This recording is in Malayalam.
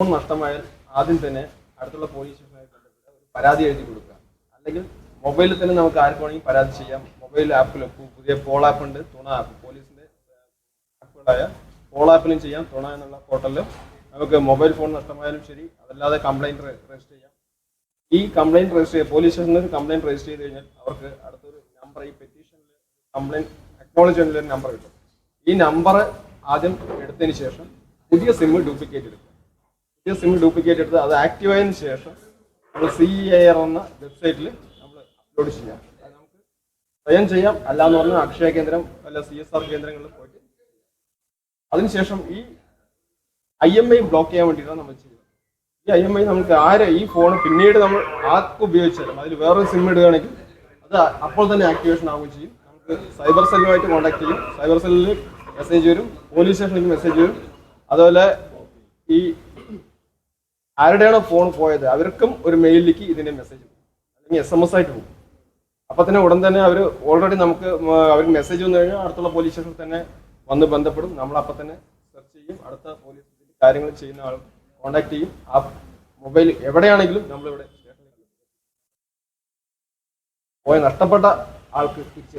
ഫോൺ നഷ്ടമായാൽ ആദ്യം തന്നെ അടുത്തുള്ള പോലീസ് സ്റ്റേഷനായിട്ട് ബന്ധപ്പെട്ട് ഒരു പരാതി എഴുതി കൊടുക്കുക. അല്ലെങ്കിൽ മൊബൈലിൽ തന്നെ നമുക്ക് ആർക്ക് വേണമെങ്കിൽ പരാതി ചെയ്യാം. മൊബൈൽ ആപ്പിൽ പുതിയ പോൾ ആപ്പ് ഉണ്ട് തുണ ആപ്പ് പോലീസിന്റെ ആപ്പുകളായ പോൾ ആപ്പിലും ചെയ്യാം. തുണ എന്നുള്ള പോർട്ടലിൽ നമുക്ക് മൊബൈൽ ഫോൺ നഷ്ടമായാലും ശരി. അതല്ലാതെ കംപ്ലൈന്റ് രജിസ്റ്റർ ചെയ്യാം. ഈ കംപ്ലൈന്റ് രജിസ്റ്റർ ചെയ്യുക പോലീസ് സ്റ്റേഷനിൽ ഒരു കംപ്ലൈന്റ് രജിസ്റ്റർ ചെയ്ത് കഴിഞ്ഞാൽ അവർക്ക് അടുത്തൊരു നമ്പർ ഈ പെറ്റീഷനിൽ കംപ്ലൈന്റ് അക്നോളജ്മെന്റിൽ ഒരു നമ്പർ കിട്ടും. ഈ നമ്പർ ആദ്യം എടുത്തതിന് ശേഷം പുതിയ സിമ്മ് ഡ്യൂപ്ലിക്കേറ്റ് എടുക്കുക പുതിയ സിം ഡ്യൂപ്ലിക്കേറ്റ് എടുത്ത് അത് ആക്റ്റീവ് ആയതിനു ശേഷം നമ്മൾ സി എ ആർ എന്ന വെബ്സൈറ്റിൽ നമ്മൾ അപ്ലോഡ് ചെയ്യാം. നമുക്ക് സ്വയം ചെയ്യാം. അല്ലാന്ന് പറഞ്ഞാൽ അക്ഷയ കേന്ദ്രം അല്ല സി എസ് ആർ കേന്ദ്രങ്ങളിൽ പോയിട്ട്. അതിനുശേഷം ഈ ഐ എം ഐ ബ്ലോക്ക് ചെയ്യാൻ വേണ്ടിയിട്ടാണ് നമ്മൾ ചെയ്യുന്നത്. ഈ ഐ എം ഐ നമുക്ക് ആരെ ഈ ഫോൺ പിന്നീട് നമ്മൾ ആർക്ക് ഉപയോഗിച്ചാലും അതിൽ വേറൊരു സിം ഇടുകയാണെങ്കിൽ അത് അപ്പോൾ തന്നെ ആക്ടിവേഷൻ ആവുകയും ചെയ്യും. നമുക്ക് സൈബർ സെല്ലുമായിട്ട് കോൺടാക്ട് ചെയ്യും. സൈബർ സെല്ലിൽ മെസ്സേജ് വരും. പോലീസ് സ്റ്റേഷനിൽ മെസ്സേജ് വരും. അതുപോലെ ഈ ആരുടെയാണോ ഫോൺ പോയത് അവർക്കും ഒരു മെയിലിലേക്ക് ഇതിന്റെ മെസ്സേജ് പോകും അല്ലെങ്കിൽ എസ് എം എസ് ആയിട്ട് പോകും അപ്പൊ തന്നെ ഉടൻ തന്നെ അവർ ഓൾറെഡി നമുക്ക് അവർ മെസ്സേജ് വന്നു കഴിഞ്ഞാൽ അടുത്തുള്ള പോലീസ് സ്റ്റേഷനിൽ തന്നെ വന്ന് ബന്ധപ്പെടും. നമ്മൾ അപ്പൊ തന്നെ സെർച്ച് ചെയ്യും. അടുത്ത പോലീസ് കാര്യങ്ങൾ ചെയ്യുന്ന ആൾ കോൺടാക്ട് ചെയ്യും. ആ മൊബൈൽ എവിടെയാണെങ്കിലും നമ്മളിവിടെ പോയ നഷ്ടപ്പെട്ട ആൾക്ക് തിരിച്ചു